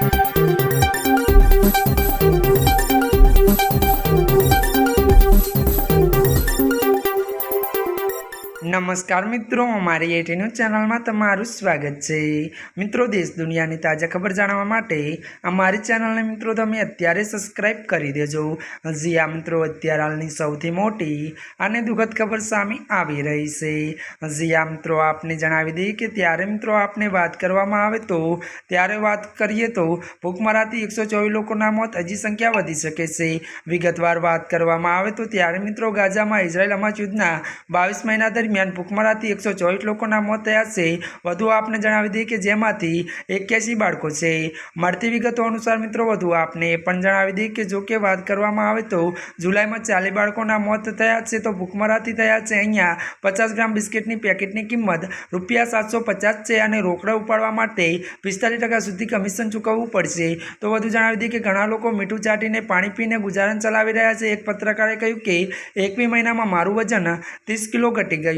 Thank you. નમસ્કાર મિત્રો, અમારી એટીન્યૂઝ ચેનલમાં તમારું સ્વાગત છે. મિત્રો, દેશ દુનિયાની તાજા ખબર જાણવા માટે અમારી ચેનલને મિત્રો તમે અત્યારે સબસ્ક્રાઇબ કરી દેજો. હજી આ મિત્રો, અત્યારે હાલની સૌથી મોટી અને દુઃખદ ખબર સામે આવી રહી છે. હજી આ મિત્રો, આપને જણાવી દઈએ કે ત્યારે મિત્રો આપને વાત કરવામાં આવે તો, ત્યારે વાત કરીએ તો ભૂખમરાથી એકસો ચોવીસ લોકોના મોત હજી સંખ્યા વધી શકે છે. વિગતવાર વાત કરવામાં આવે તો ત્યારે મિત્રો ગાઝામાં ઇઝરાયલ હમાસ યુદ્ધના બાવીસ મહિના દરમિયાન ભૂખમરાથી એકસો ચોવીસ લોકોના મોત થયા છે. વધુ આપને જણાવી દઈએ કે જેમાંથી એક્યાસી બાળકો છે. મળતી વિગતો અનુસાર મિત્રો વધુ આપને પણ જણાવી દઈએ કે જો કે વાત કરવામાં આવે તો જુલાઈમાં ચાલીસ બાળકોના મોત થયા છે તો ભૂખમરાથી થયા છે. અહીંયા પચાસ ગ્રામ બિસ્કિટની પેકેટની કિંમત રૂપિયા સાતસો પચાસ છે અને રોકડા ઉપાડવા માટે પિસ્તાલીસ ટકા સુધી કમિશન ચૂકવવું પડશે. તો વધુ જણાવી દઈએ કે ઘણા લોકો મીઠું ચાટીને પાણી પીને ગુજારણ ચલાવી રહ્યા છે. એક પત્રકારે કહ્યું કે એકવી મહિનામાં મારું વજન ત્રીસ કિલો ઘટી ગયું